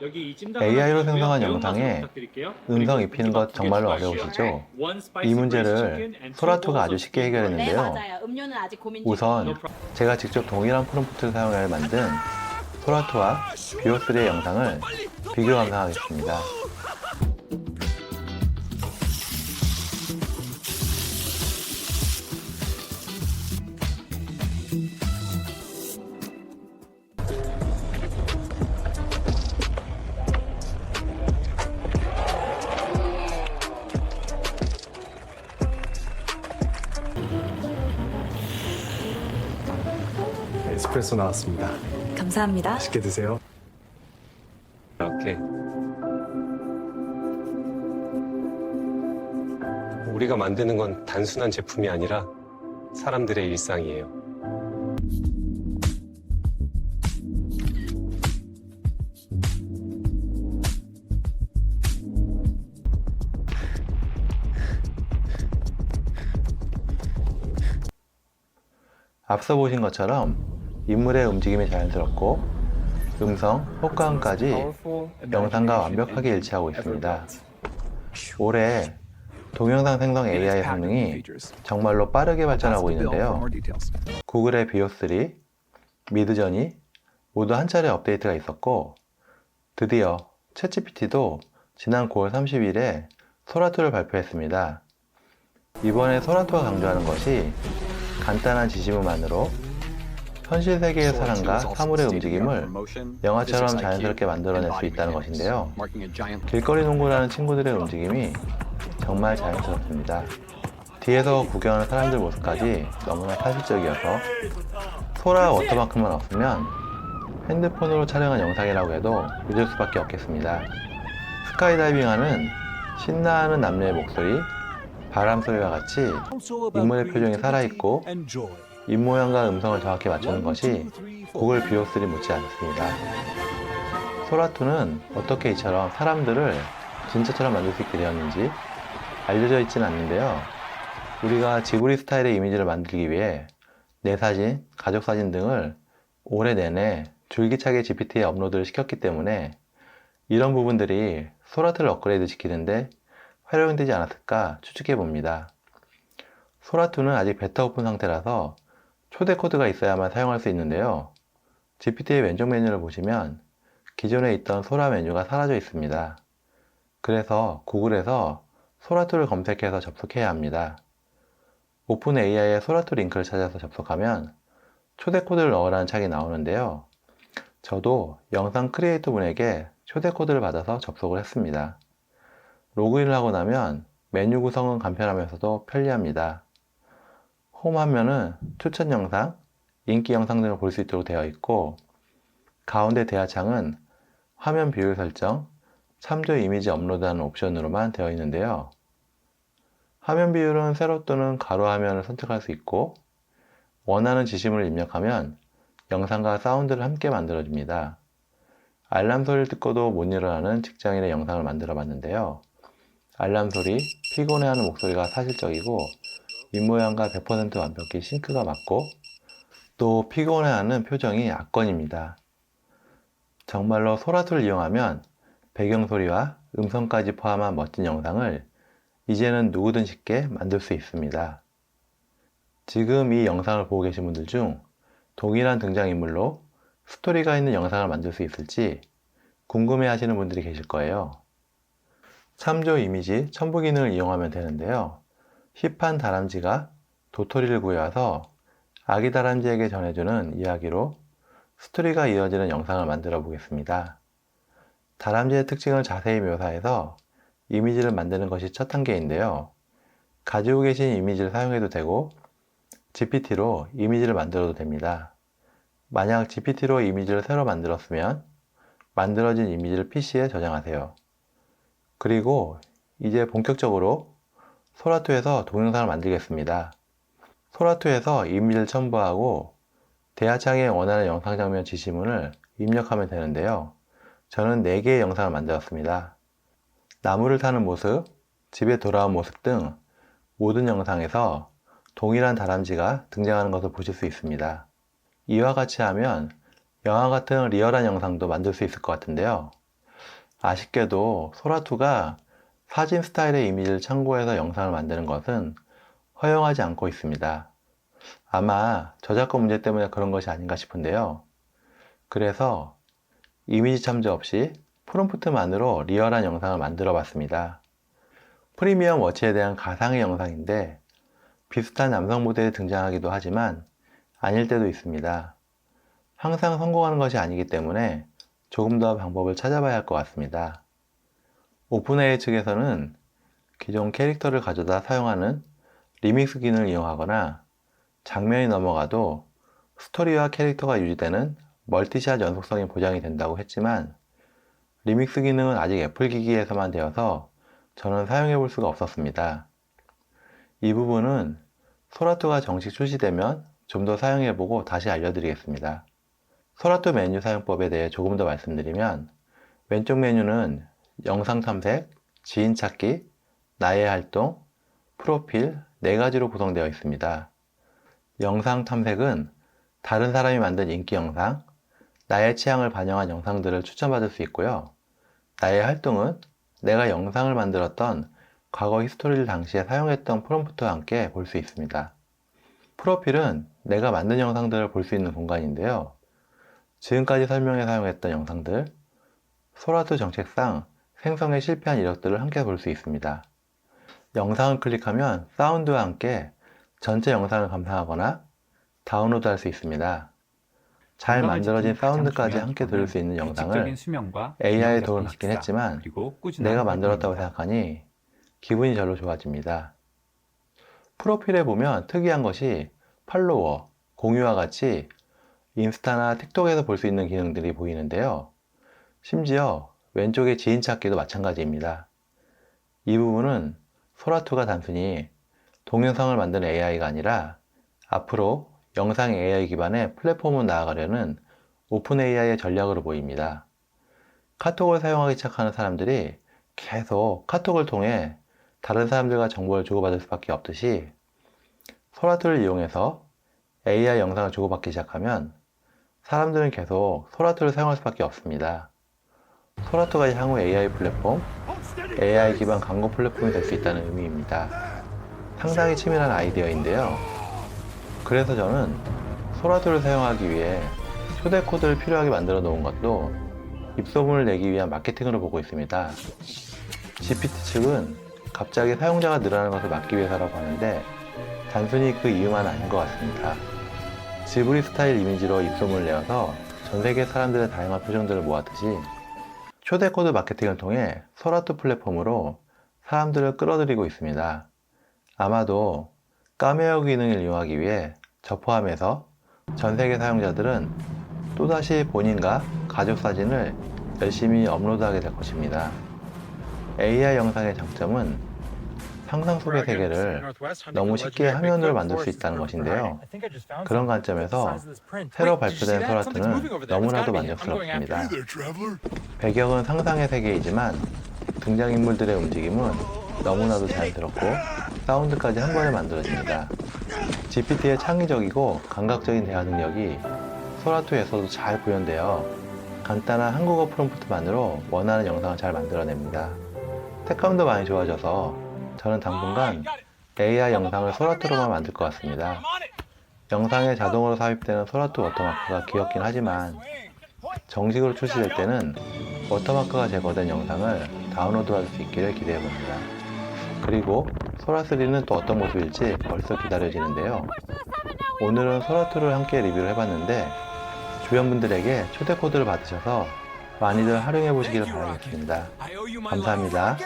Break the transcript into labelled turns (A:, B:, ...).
A: 여기 이 찜닭
B: AI로 생성한. 영상에. 음성 입히는
A: 것두
B: 정말로. 어려우시죠? 이 문제를
A: bowls
B: 아주 쉽게
A: sweet
B: 해결했는데
A: rice.
C: 네
B: 우선. 제가 직접 동일한 프롬프트를 사용하여 만든 소라투와 비오3의 영상을 비교 감상하겠습니다.
D: 에스프레소 나왔습니다.
E: 감사합니다.
D: 맛있게 드세요.
F: 이렇게 우리가 만드는 건 단순한 제품이 아니라 사람들의 일상이에요.
B: 앞서 보신 것처럼 인물의 움직임이 자연스럽고 음성, 효과음까지 영상과 완벽하게 일치하고 있습니다. 올해 동영상 생성 AI 성능이 정말로 빠르게 발전하고 있는데요. 구글의 비오3, 미드저니 모두 한 차례 업데이트가 있었고 드디어 챗GPT도 지난 9월 30일에 소라투를 발표했습니다. 이번에 소라투가 강조하는 것이 간단한 지시문만으로 현실 세계의 사람과 사물의 움직임을 영화처럼 자연스럽게 만들어낼 수 있다는 것인데요. 길거리 농구라는 친구들의 움직임이 정말 자연스럽습니다. 뒤에서 구경하는 사람들 모습까지 너무나 사실적이어서 소라 워터마크만 없으면 핸드폰으로 촬영한 영상이라고 해도 믿을 수밖에 없겠습니다. 스카이다이빙하는 신나하는 남녀의 목소리, 바람 소리와 같이 인물의 표정이 살아있고 입모양과 음성을 정확히 맞추는 것이 구글 비오3 못지 않습니다. 소라2는 어떻게 이처럼 사람들을 진짜처럼 만들 수 있게 되었는지 알려져 있지는 않는데요. 우리가 지브리 스타일의 이미지를 만들기 위해 내 사진, 가족 사진 등을 올해 내내 줄기차게 GPT에 업로드를 시켰기 때문에 이런 부분들이 소라트를 업그레이드 시키는데 활용되지 않았을까 추측해 봅니다. 소라2는 아직 베타 오픈 상태라서 초대 코드가 있어야만 사용할 수 있는데요. GPT의 왼쪽 메뉴를 보시면 기존에 있던 소라 메뉴가 사라져 있습니다. 그래서 구글에서 소라2를 검색해서 접속해야 합니다. 오픈 AI의 소라2 링크를 찾아서 접속하면 초대 코드를 넣으라는 창이 나오는데요. 저도 영상 크리에이터 분에게 초대 코드를 받아서 접속을 했습니다. 로그인을 하고 나면 메뉴 구성은 간편하면서도 편리합니다. 홈 화면은 추천 영상, 인기 영상 등을 볼 수 있도록 되어 있고 가운데 대화창은 화면 비율 설정, 참조 이미지 업로드하는 옵션으로만 되어 있는데요. 화면 비율은 세로 또는 가로 화면을 선택할 수 있고 원하는 지시물을 입력하면 영상과 사운드를 함께 만들어줍니다. 알람 소리를 듣고도 못 일어나는 직장인의 영상을 만들어 봤는데요. 알람 소리, 피곤해하는 목소리가 사실적이고 입모양과 100% 완벽히 싱크가 맞고 또 피곤해하는 표정이 압권입니다. 정말로 소라툴을 이용하면 배경 소리와 음성까지 포함한 멋진 영상을 이제는 누구든 쉽게 만들 수 있습니다. 지금 이 영상을 보고 계신 분들 중 동일한 등장인물로 스토리가 있는 영상을 만들 수 있을지 궁금해 하시는 분들이 계실 거예요. 참조 이미지 첨부 기능을 이용하면 되는데요. 힙한 다람쥐가 도토리를 구해와서 아기 다람쥐에게 전해주는 이야기로 스토리가 이어지는 영상을 만들어 보겠습니다. 다람쥐의 특징을 자세히 묘사해서 이미지를 만드는 것이 첫 단계인데요. 가지고 계신 이미지를 사용해도 되고 GPT로 이미지를 만들어도 됩니다. 만약 GPT로 이미지를 새로 만들었으면 만들어진 이미지를 PC에 저장하세요. 그리고 이제 본격적으로 소라투에서 동영상을 만들겠습니다. 소라투에서 이미지를 첨부하고 대화창에 원하는 영상 장면 지시문을 입력하면 되는데요. 저는 4개의 영상을 만들었습니다. 나무를 타는 모습, 집에 돌아온 모습 등 모든 영상에서 동일한 다람쥐가 등장하는 것을 보실 수 있습니다. 이와 같이 하면 영화 같은 리얼한 영상도 만들 수 있을 것 같은데요. 아쉽게도 소라2가 사진 스타일의 이미지를 참고해서 영상을 만드는 것은 허용하지 않고 있습니다. 아마 저작권 문제 때문에 그런 것이 아닌가 싶은데요. 그래서 이미지 참조 없이 프롬프트만으로 리얼한 영상을 만들어 봤습니다. 프리미엄 워치에 대한 가상의 영상인데 비슷한 남성 모델이 등장하기도 하지만 아닐 때도 있습니다. 항상 성공하는 것이 아니기 때문에 조금 더 방법을 찾아봐야 할 것 같습니다. 오픈AI 측에서는 기존 캐릭터를 가져다 사용하는 리믹스 기능을 이용하거나 장면이 넘어가도 스토리와 캐릭터가 유지되는 멀티샷 연속성이 보장이 된다고 했지만 리믹스 기능은 아직 애플 기기에서만 되어서 저는 사용해 볼 수가 없었습니다. 이 부분은 소라투가 정식 출시되면 좀 더 사용해 보고 다시 알려드리겠습니다. 소라투 메뉴 사용법에 대해 조금 더 말씀드리면 왼쪽 메뉴는 영상 탐색, 지인 찾기, 나의 활동, 프로필 네 가지로 구성되어 있습니다. 영상 탐색은 다른 사람이 만든 인기 영상, 나의 취향을 반영한 영상들을 추천받을 수 있고요. 나의 활동은 내가 영상을 만들었던 과거 히스토리를 당시에 사용했던 프롬프트와 함께 볼 수 있습니다. 프로필은 내가 만든 영상들을 볼 수 있는 공간인데요. 지금까지 설명에 사용했던 영상들, 소라투 정책상 생성에 실패한 이력들을 함께 볼 수 있습니다. 영상을 클릭하면 사운드와 함께 전체 영상을 감상하거나 다운로드 할 수 있습니다. 잘 만들어진 사운드까지 함께 들을 수 있는 영상을 AI의 도움을 받긴 했지만 내가 만들었다고 생각하니 기분이 절로 좋아집니다. 프로필에 보면 특이한 것이 팔로워, 공유와 같이 인스타나 틱톡에서 볼 수 있는 기능들이 보이는데요. 심지어 왼쪽의 지인 찾기도 마찬가지입니다. 이 부분은 소라투가 단순히 동영상을 만드는 AI가 아니라 앞으로 영상 AI 기반의 플랫폼으로 나아가려는 오픈 AI의 전략으로 보입니다. 카톡을 사용하기 시작하는 사람들이 계속 카톡을 통해 다른 사람들과 정보를 주고받을 수밖에 없듯이 소라투를 이용해서 AI 영상을 주고받기 시작하면 사람들은 계속 소라투를 사용할 수밖에 없습니다. 소라투가 향후 AI 플랫폼, AI 기반 광고 플랫폼이 될 수 있다는 의미입니다. 상당히 치밀한 아이디어인데요. 그래서 저는 소라투를 사용하기 위해 초대 코드를 필요하게 만들어 놓은 것도 입소문을 내기 위한 마케팅으로 보고 있습니다. GPT 측은 갑자기 사용자가 늘어나는 것을 막기 위해서라고 하는데 단순히 그 이유만 아닌 것 같습니다. 지브리 스타일 이미지로 입소문을 내어서 전 세계 사람들의 다양한 표정들을 모았듯이 초대 코드 마케팅을 통해 소라투 플랫폼으로 사람들을 끌어들이고 있습니다. 아마도 까메오 기능을 이용하기 위해 저 포함해서 전 세계 사용자들은 또다시 본인과 가족 사진을 열심히 업로드하게 될 것입니다. AI 영상의 장점은 상상 속의 세계를 너무 쉽게 화면으로 만들 수 있다는 것인데요. 그런 관점에서 새로 발표된 소라트는 너무나도 만족스럽습니다. 배경은 상상의 세계이지만 등장인물들의 움직임은 너무나도 자연스럽고 사운드까지 한 번에 만들어집니다. GPT의 창의적이고 감각적인 대화 능력이 소라투에서도 잘 구현되어 간단한 한국어 프롬프트만으로 원하는 영상을 잘 만들어냅니다. 색감도 많이 좋아져서 저는 당분간 AI 영상을 소라투로만 만들 것 같습니다. 영상에 자동으로 삽입되는 소라투 워터마크가 귀엽긴 하지만 정식으로 출시될 때는 워터마크가 제거된 영상을 다운로드할 수 있기를 기대해 봅니다. 그리고 소라3는 또 어떤 모습일지 벌써 기다려지는데요. 오늘은 소라2를 함께 리뷰를 해봤는데 주변 분들에게 초대 코드를 받으셔서 많이들 활용해 보시기를 바라겠습니다. 감사합니다.